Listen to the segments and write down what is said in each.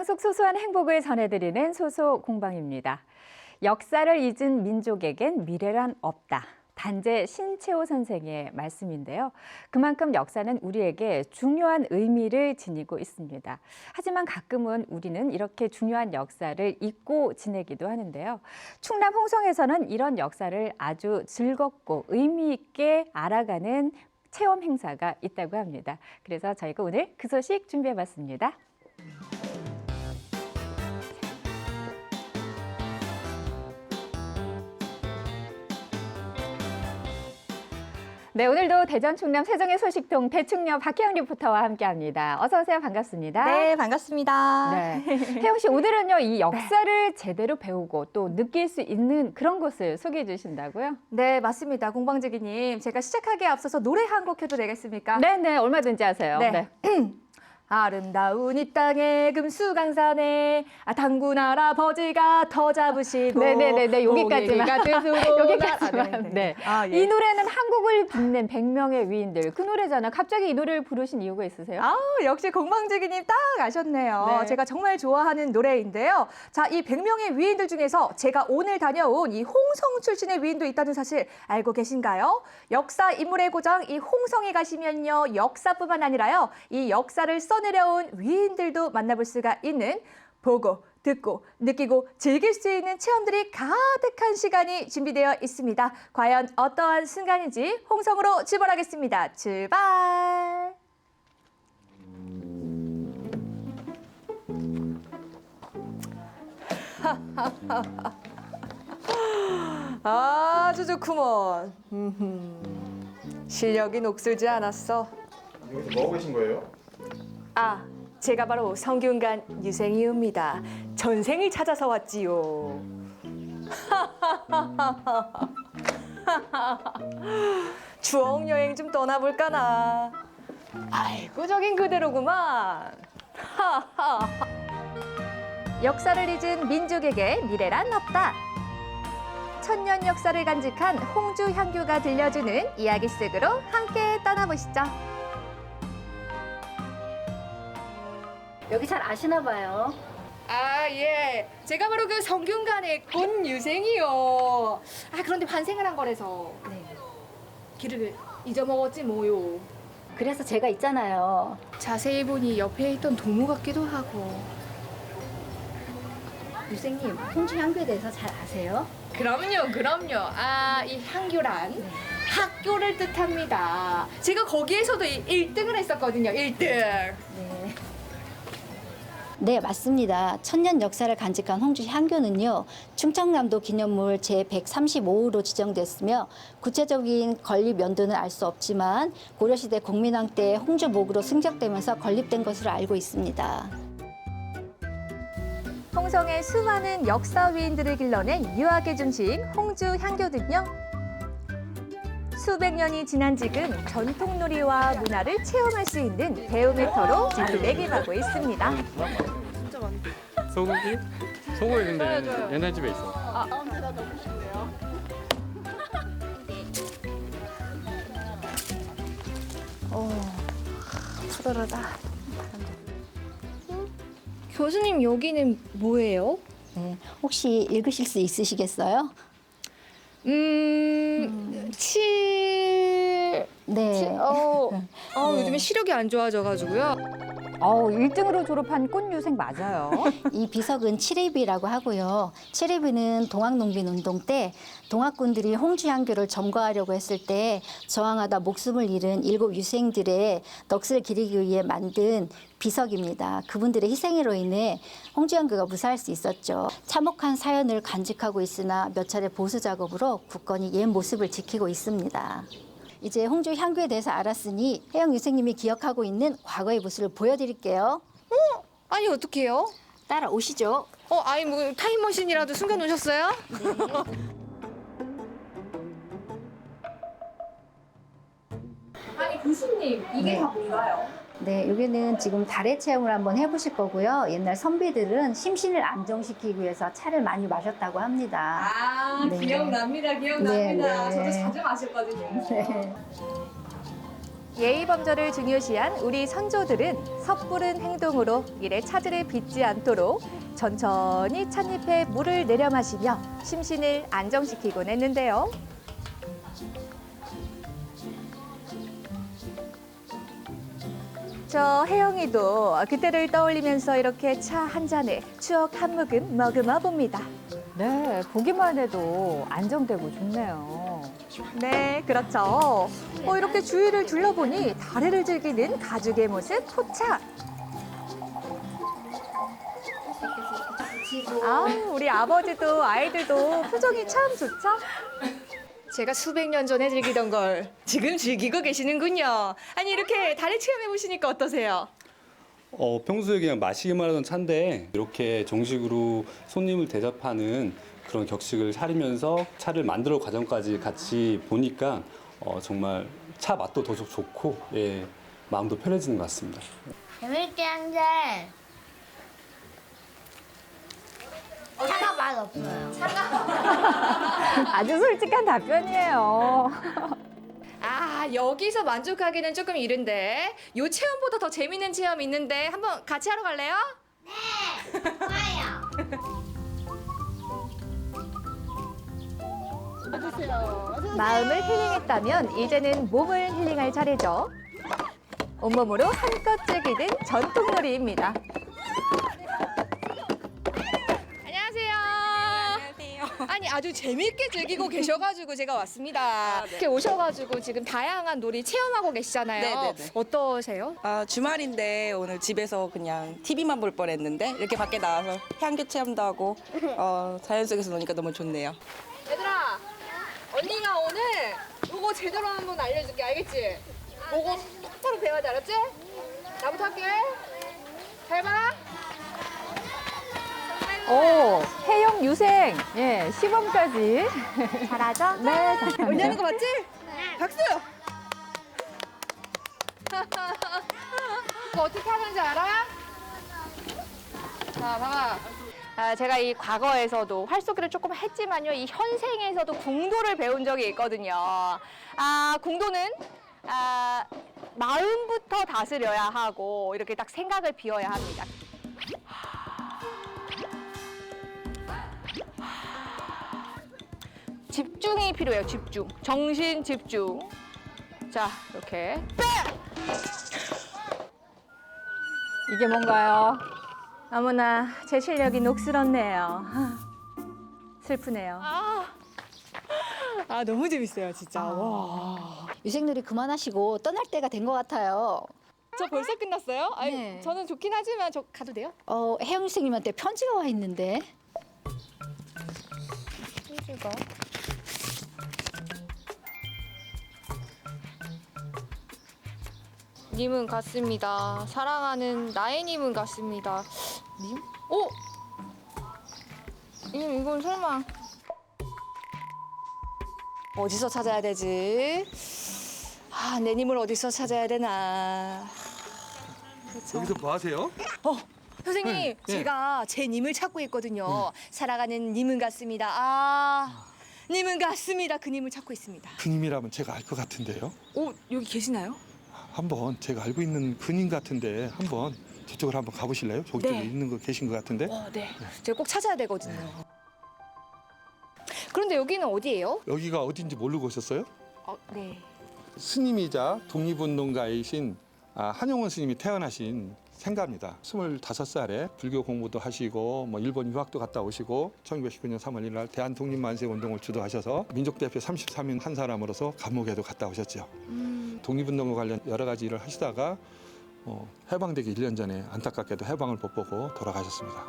일상 속 소소한 행복을 전해드리는 소소 공방입니다. 역사를 잊은 민족에겐 미래란 없다. 단재 신채호 선생의 말씀인데요. 그만큼 역사는 우리에게 중요한 의미를 지니고 있습니다. 하지만 가끔은 우리는 이렇게 중요한 역사를 잊고 지내기도 하는데요. 충남 홍성에서는 이런 역사를 아주 즐겁고 의미 있게 알아가는 체험 행사가 있다고 합니다. 그래서 저희가 오늘 그 소식 준비해 봤습니다. 네, 오늘도 대전 충남 세종의 소식통 대충녀 박혜영 리포터와 함께합니다. 어서 오세요. 반갑습니다. 네, 반갑습니다. 네. 혜영 씨, 오늘은요, 이 역사를 제대로 배우고 또 느낄 수 있는 그런 곳을 소개해 주신다고요? 네, 맞습니다. 공방지기님. 제가 시작하기에 앞서서 노래 한 곡 해도 되겠습니까? 네, 네, 얼마든지 하세요. 네. 아름다운 이 땅에 금수강산에 아, 당군 할아버지가 더 잡으시고 네네네네, 여기까지만. 여기까지만. 네. 아, 예. 이 노래는 한국을 빛낸 100명의 위인들. 그 노래잖아. 갑자기 이 노래를 부르신 이유가 있으세요? 아, 역시 공방지기님 딱 아셨네요. 네. 제가 정말 좋아하는 노래인데요. 자, 이 100명의 위인들 중에서 제가 오늘 다녀온 이 홍성 출신의 위인도 있다는 사실 알고 계신가요? 역사 인물의 고장 이 홍성에 가시면요. 역사뿐만 아니라요. 이 역사를 써 내려온 위인들도 만나볼 수가 있는 보고 듣고 느끼고 즐길 수 있는 체험들이 가득한 시간이 준비되어 있습니다. 과연 어떠한 순간인지 홍성으로 출발하겠습니다. 출발! 아주 좋구먼. 실력이 녹슬지 않았어. 여기서 뭐 하고 계신 거예요? 아, 제가 바로 성균관 유생이옵니다. 전생을 찾아서 왔지요. 추억 여행 좀 떠나볼까나. 아이고 저긴 그대로구만. 역사를 잊은 민족에게 미래란 없다. 천년 역사를 간직한 홍주 향교가 들려주는 이야기 속으로 함께 떠나보시죠. 여기 잘 아시나 봐요. 아, 예. 제가 바로 그 성균관의 곤 유생이요. 아, 그런데 환생을 한 거라서 네. 길을 잊어먹었지 뭐요. 그래서 제가 있잖아요. 자세히 보니 옆에 있던 동무 같기도 하고. 유생님, 홍주 향교에 대해서 잘 아세요? 그럼요, 그럼요. 아, 이 향교란 학교를 뜻합니다. 제가 거기에서도 1등을 했었거든요, 1등. 네. 네, 맞습니다. 천년 역사를 간직한 홍주 향교는요, 충청남도 기념물 제135호로 지정됐으며, 구체적인 건립 연도는 알 수 없지만, 고려시대 공민왕 때 홍주 목으로 승적되면서 건립된 것으로 알고 있습니다. 홍성의 수많은 역사 위인들을 길러낸 유학의 중심 홍주 향교는요. 수백 년이 지난 지금 전통 놀이와 문화를 체험할 수 있는 배움의 터로 자리매김하고 있습니다. 소고기? 소고기 근데 옛날 집에 있어. 교수님 여기는 뭐예요? 네, 혹시 읽으실 수 있으시겠어요? 음, 칠. 네. 어, 어 네. 요즘에 시력이 안 좋아져가지고요. 어, 1등으로 졸업한 꽃유생 맞아요. 이 비석은 칠입이라고 하고요. 칠입이는 동학농민운동 때 동학군들이 홍주향교를 점거하려고 했을 때 저항하다 목숨을 잃은 일곱 유생들의 넋을 기리기 위해 만든 비석입니다. 그분들의 희생으로 인해 홍주향교가 무사할 수 있었죠. 참혹한 사연을 간직하고 있으나 몇 차례 보수 작업으로 굳건히 옛 모습을 지키고 있습니다. 이제 홍주 향교에 대해서 알았으니 혜영 유생님이 기억하고 있는 과거의 모습을 보여드릴게요. 아니 어떡해요? 따라오시죠. 어, 아니 뭐 타임머신이라도 숨겨놓으셨어요? 아 교수님 이게 다 뭔가요? 네, 여기는 지금 다래 체험을 한번 해보실 거고요. 옛날 선비들은 심신을 안정시키기 위해서 차를 많이 마셨다고 합니다. 아 네. 기억납니다 기억납니다 네, 네. 저도 자주 마셨거든요 네. 예의 범절을 중요시한 우리 선조들은 섣부른 행동으로 일의 차질을 빚지 않도록 천천히 찻잎에 물을 내려 마시며 심신을 안정시키곤 했는데요. 저 혜영이도 그때를 떠올리면서 이렇게 차 한 잔에 추억 한 모금 머금어 봅니다. 네, 보기만 해도 안정되고 좋네요. 네, 그렇죠. 어, 이렇게 주위를 둘러보니 다리를 즐기는 가족의 모습 포착. 아, 우리 아버지도 아이들도 표정이 참 좋죠? 제가 수백 년 전에 즐기던 걸 지금 즐기고 계시는군요. 아니 이렇게 다리 체험해 보시니까 어떠세요? 어, 평소에 그냥 마시기만 하던 차인데 이렇게 정식으로 손님을 대접하는 그런 격식을 차리면서 차를 만들어 과정까지 같이 보니까 어, 정말 차 맛도 더 좋- 좋고 예, 마음도 편해지는 것 같습니다. 재밌게 한 잔. 차가 맛 없어요. 아주 솔직한 답변이에요. 아 여기서 만족하기는 조금 이른데 요 체험보다 더 재밌는 체험 있는데 한번 같이 하러 갈래요? 좋아요. 마음을 힐링했다면 이제는 몸을 힐링할 차례죠. 온몸으로 한껏 즐기는 전통놀이입니다. 아주 재밌게 즐기고 계셔가지고 제가 왔습니다. 이렇게 오셔가지고 지금 다양한 놀이 체험하고 계시잖아요. 네 네 네. 어떠세요? 아, 주말인데 오늘 집에서 그냥 TV만 볼 뻔했는데 이렇게 밖에 나와서 향교 체험도 하고 어, 자연 속에서 노니까 너무 좋네요. 얘들아, 언니가 오늘 요거 제대로 한번 알려줄게, 알겠지? 요거 똑바로 배워야 돼, 알았지? 나부터 할게. 잘 봐. 오, 해영 유생. 예, 시범까지. 잘하죠? 네, 언니 하는. 거 맞지? 박수! 이거 어떻게 하는지 알아? 자, 봐봐. 아, 제가 이 과거에서도 활쏘기를 조금 했지만요, 이 현생에서도 궁도를 배운 적이 있거든요. 아, 궁도는 아, 마음부터 다스려야 하고 이렇게 딱 생각을 비워야 합니다. 집중이 필요해요, 집중. 정신 집중. 자, 이렇게. 이게 뭔가요? 너무나 제 실력이 녹슬었네요. 슬프네요. 아, 너무 재밌어요, 진짜. 와. 유생놀이 그만하시고 떠날 때가 된 것 같아요. 저 벌써 끝났어요? 아니, 네. 저는 좋긴 하지만 저 가도 돼요? 어, 혜영 선생님한테 편지가 와 있는데. 편지가. 님은 같습니다. 사랑하는 나혜님은 같습니다. 님? 오! 님 이건 설마 어디서 찾아야 되지? 아, 내 님을 어디서 찾아야 되나? 여기서 뭐 하세요? 선생님, 네, 네. 제가 제 님을 찾고 있거든요. 살아가는 님은 같습니다. 아, 님은 같습니다. 그 님을 찾고 있습니다. 그 님이라면 제가 알 것 같은데요. 오, 여기 계시나요? 한번 제가 알고 있는 그님 같은데 한번 저쪽으로 한번 가보실래요? 저쪽에 네. 있는 거 계신 것 같은데. 어, 네. 제가 꼭 찾아야 되거든요. 그런데 여기는 어디예요? 여기가 어딘지 모르고 오셨어요? 어, 네. 스님이자 독립운동가이신 아, 한용원 스님이 태어나신 생가입니다. 25살에 불교 공부도 하시고 뭐 일본 유학도 갔다 오시고 1919년 3월 1일 날 대한 독립 만세 운동을 주도하셔서 민족 대표 33인 한 사람으로서 감옥에도 갔다 오셨죠. 독립운동과 관련 여러 가지 일을 하시다가 어, 해방되기 1년 전에 안타깝게도 해방을 못 보고 돌아가셨습니다.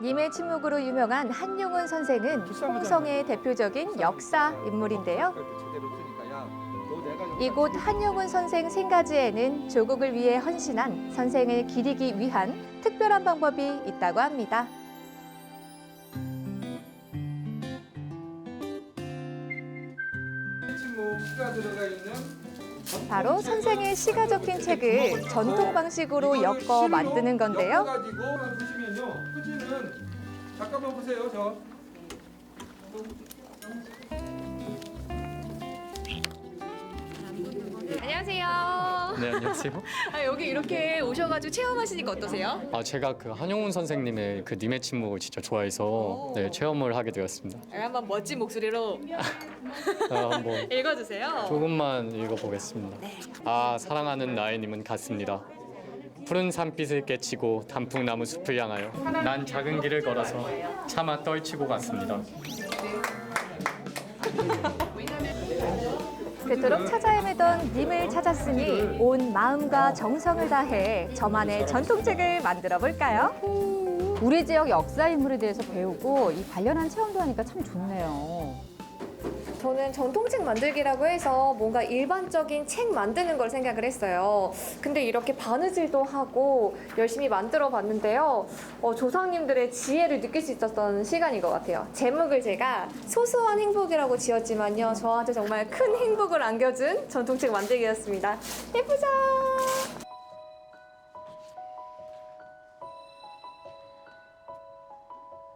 님의 침묵으로 유명한 한용운 선생은 홍성의 대표적인 역사 인물인데요. 이곳 한용운 선생 생가지에는 조국을 위해 헌신한 선생을 기리기 위한 특별한 방법이 있다고 합니다. 바로 선생의 시가 적힌 책을 전통 방식으로 엮어 만드는 건데요. 보시면요, 잠깐만 보세요, 저. 네, 안녕하세요. 아, 여기 이렇게 오셔가지고 체험하시니까 어떠세요? 아, 제가 그 한용운 선생님의 그 님의 침묵을 진짜 좋아해서 네, 체험을 하게 되었습니다. 네, 한번 멋진 목소리로 아, 한번 읽어주세요. 조금만 읽어보겠습니다. 아, 사랑하는 나의 님은 같습니다. 푸른 산빛을 깨치고 단풍나무 숲을 향하여 난 작은 길을 걸어서 차마 떨치고 갔습니다. 그토록 찾아 헤매던 님을 찾았으니 온 마음과 정성을 다해 저만의 전통책을 만들어 볼까요? 우리 지역 역사 인물에 대해서 배우고 이 관련한 체험도 하니까 참 좋네요. 저는 전통책 만들기라고 해서 뭔가 일반적인 책 만드는 걸 생각을 했어요. 근데 이렇게 바느질도 하고 열심히 만들어 봤는데요. 어, 조상님들의 지혜를 느낄 수 있었던 시간인 것 같아요. 제목을 제가 소소한 행복이라고 지었지만요. 저한테 정말 큰 행복을 안겨준 전통책 만들기였습니다. 예쁘죠?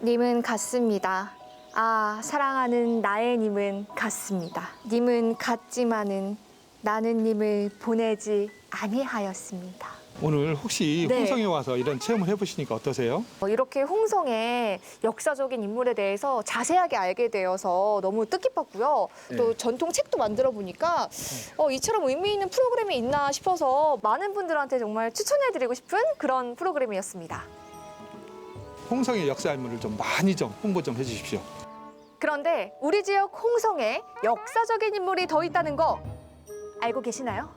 님은 같습니다. 아, 사랑하는 나의 님은 같습니다. 님은 같지만은 나는 님을 보내지 아니하였습니다. 오늘 혹시 네. 홍성에 와서 이런 체험을 해보시니까 어떠세요? 어, 이렇게 홍성의 역사적인 인물에 대해서 자세하게 알게 되어서 너무 뜻깊었고요. 또 전통 책도 만들어 보니까 어, 이처럼 의미 있는 프로그램이 있나 싶어서 많은 분들한테 정말 추천해드리고 싶은 그런 프로그램이었습니다. 홍성의 역사 인물을 좀 많이 좀 홍보 좀 해주십시오. 그런데 우리 지역 홍성에 역사적인 인물이 더 있다는 거 알고 계시나요?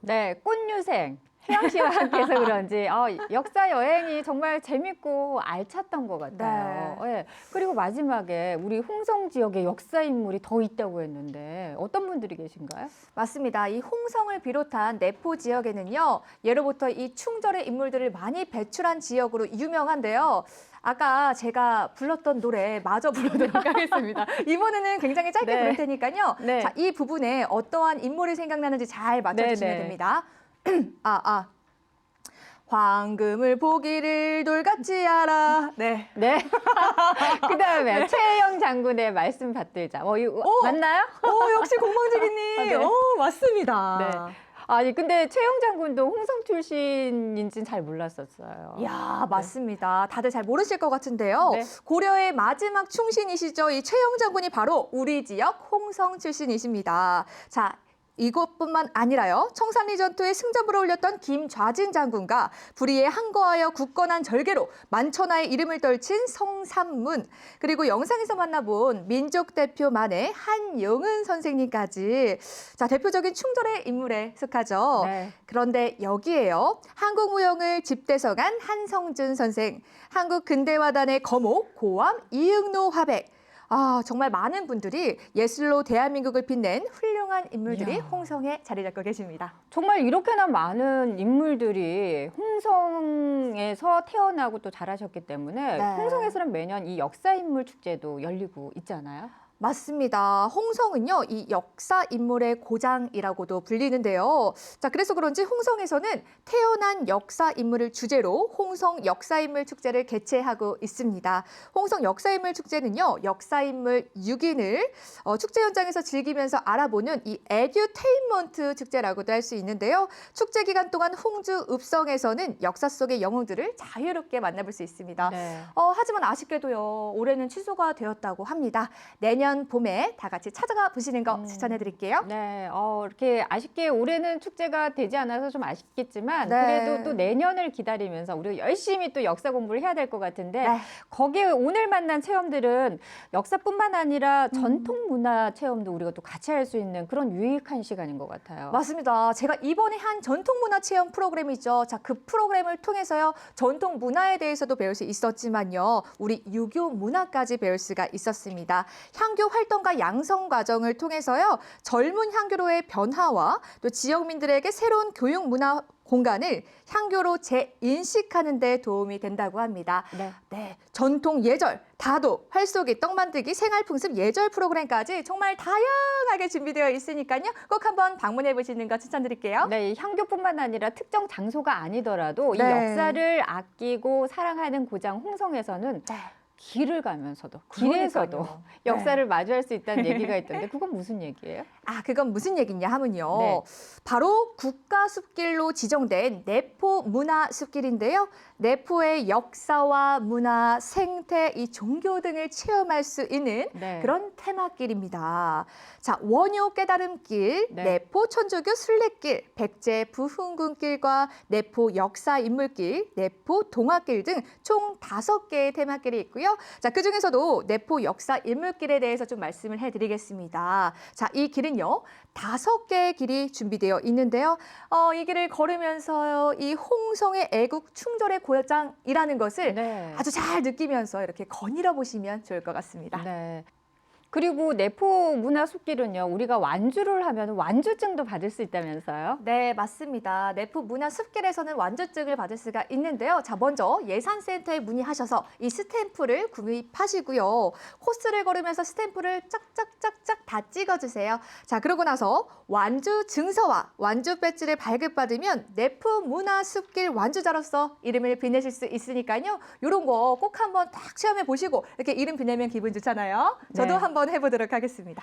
네, 꽃유생. 혜영 씨와 함께해서 그런지 어, 역사 여행이 정말 재밌고 알찼던 것 같아요. 예. 그리고 마지막에 우리 홍성 지역에 역사 인물이 더 있다고 했는데 어떤 분들이 계신가요? 맞습니다. 이 홍성을 비롯한 내포 지역에는요, 예로부터 이 충절의 인물들을 많이 배출한 지역으로 유명한데요. 아까 제가 불렀던 노래 마저 부르도록 하겠습니다. 이번에는 굉장히 짧게 네. 부를 테니까요. 네. 자, 이 부분에 어떠한 인물이 생각나는지 잘 맞춰주시면 네, 네. 됩니다. 아, 아. 황금을 보기를 돌같이 알아. 네. 네. 그 다음에 최영 장군의 말씀 받들자. 어, 이거 맞나요? 오, 역시 공방지기님. 아, 네. 오, 맞습니다. 네. 아니 근데 최영 장군도 홍성 출신인지는 잘 몰랐었어요. 이야, 맞습니다. 다들 잘 모르실 것 같은데요. 네. 고려의 마지막 충신이시죠. 이 최영 장군이 바로 우리 지역 홍성 출신이십니다. 자, 이것뿐만 아니라요. 청산리 전투에 승자부를 올렸던 김좌진 장군과 불의에 항거하여 굳건한 절개로 만천하의 이름을 떨친 성삼문 그리고 영상에서 만나본 민족 대표만의 한용은 선생님까지 자 대표적인 충절의 인물에 속하죠. 네. 그런데 여기에요. 한국 무용을 집대성한 한성준 선생, 한국 근대화단의 거목 고암 이응노 화백. 아, 정말 많은 분들이 예술로 대한민국을 빛낸 훌륭한 인물들이 이야. 홍성에 자리 잡고 계십니다. 정말 이렇게나 많은 인물들이 홍성에서 태어나고 또 자라셨기 때문에 네. 홍성에서는 매년 이 역사 인물 축제도 열리고 있잖아요. 맞습니다. 홍성은요, 이 역사 인물의 고장이라고도 불리는데요. 자, 그래서 그런지 홍성에서는 태어난 역사 인물을 주제로 홍성 역사 인물 축제를 개최하고 있습니다. 홍성 역사 인물 축제는요, 역사 인물 6인을 어, 축제 현장에서 즐기면서 알아보는 이 에듀테인먼트 축제라고도 할 수 있는데요. 축제 기간 동안 홍주 읍성에서는 역사 속의 영웅들을 자유롭게 만나볼 수 있습니다. 네. 어, 하지만 아쉽게도요, 올해는 취소가 되었다고 합니다. 내년 봄에 다 같이 찾아가 보시는 거 음. 추천해 드릴게요. 네, 어, 이렇게 아쉽게 올해는 축제가 되지 않아서 좀 아쉽겠지만 네. 그래도 또 내년을 기다리면서 우리가 열심히 또 역사 공부를 해야 될 것 같은데 네. 거기에 오늘 만난 체험들은 역사뿐만 아니라 음. 전통 문화 체험도 우리가 또 같이 할 수 있는 그런 유익한 시간인 것 같아요. 맞습니다. 제가 이번에 한 전통 문화 체험 프로그램이 있죠. 자, 그 프로그램을 통해서요, 전통 문화에 대해서도 배울 수 있었지만요, 우리 유교 문화까지 배울 수가 있었습니다. 향교 활동과 양성 과정을 통해서요, 젊은 향교로의 변화와 또 지역민들에게 새로운 교육 문화 공간을 향교로 재인식하는 데 도움이 된다고 합니다. 네. 네, 전통 예절, 다도, 활쏘기, 떡 만들기, 생활풍습 예절 프로그램까지 정말 다양하게 준비되어 있으니까요. 꼭 한번 방문해 보시는 거 추천드릴게요. 네, 이 향교뿐만 아니라 특정 장소가 아니더라도 이 네. 역사를 아끼고 사랑하는 고장 홍성에서는 네. 길을 가면서도 길에서도 그러니까요. 역사를 마주할 수 있다는 얘기가 있던데 그건 무슨 얘기예요? 아, 그건 무슨 얘기냐 하면요. 네. 바로 국가숲길로 지정된 내포 문화숲길인데요. 내포의 역사와 문화, 생태, 이 종교 등을 체험할 수 있는 네. 그런 테마길입니다. 자, 원효 깨달음길, 네. 내포 천주교 순례길, 백제 부흥군길과 내포 역사 인물길, 내포 동화길 등 총 다섯 개의 테마길이 있고요. 자, 그 중에서도 내포 역사 인물길에 대해서 좀 말씀을 해드리겠습니다. 자, 이 길은요. 다섯 개의 길이 준비되어 있는데요. 어, 이 길을 걸으면서 이 홍성의 애국 충절의 고장이라는 것을 네. 아주 잘 느끼면서 이렇게 거닐어 보시면 좋을 것 같습니다. 네. 그리고 내포 문화 숲길은요. 우리가 완주를 하면 완주증도 받을 수 있다면서요? 네, 맞습니다. 내포 문화 숲길에서는 완주증을 받을 수가 있는데요. 자, 먼저 예산센터에 문의하셔서 이 스탬프를 구입하시고요. 코스를 걸으면서 스탬프를 짝짝짝짝 다 찍어주세요. 자, 그러고 나서 완주 증서와 완주 배지를 발급받으면 내포 문화 숲길 완주자로서 이름을 빛내실 수 있으니까요. 이런 거 꼭 한번 딱 체험해 보시고 이렇게 이름 빛내면 기분 좋잖아요. 저도 네. 한번 해보도록 하겠습니다.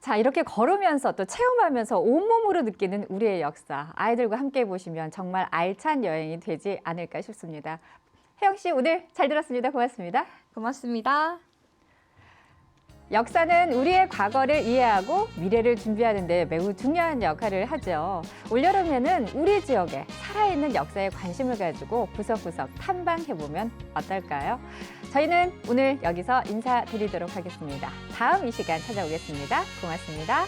자, 이렇게 걸으면서 또 체험하면서 온몸으로 느끼는 우리의 역사. 아이들과 함께 보시면 정말 알찬 여행이 되지 않을까 싶습니다. 혜영 씨, 오늘 잘 들었습니다. 고맙습니다. 고맙습니다. 역사는 우리의 과거를 이해하고 미래를 준비하는 데 매우 중요한 역할을 하죠. 올여름에는 우리 지역에 살아있는 역사에 관심을 가지고 구석구석 탐방해보면 어떨까요? 저희는 오늘 여기서 인사드리도록 하겠습니다. 다음 이 시간 찾아오겠습니다. 고맙습니다.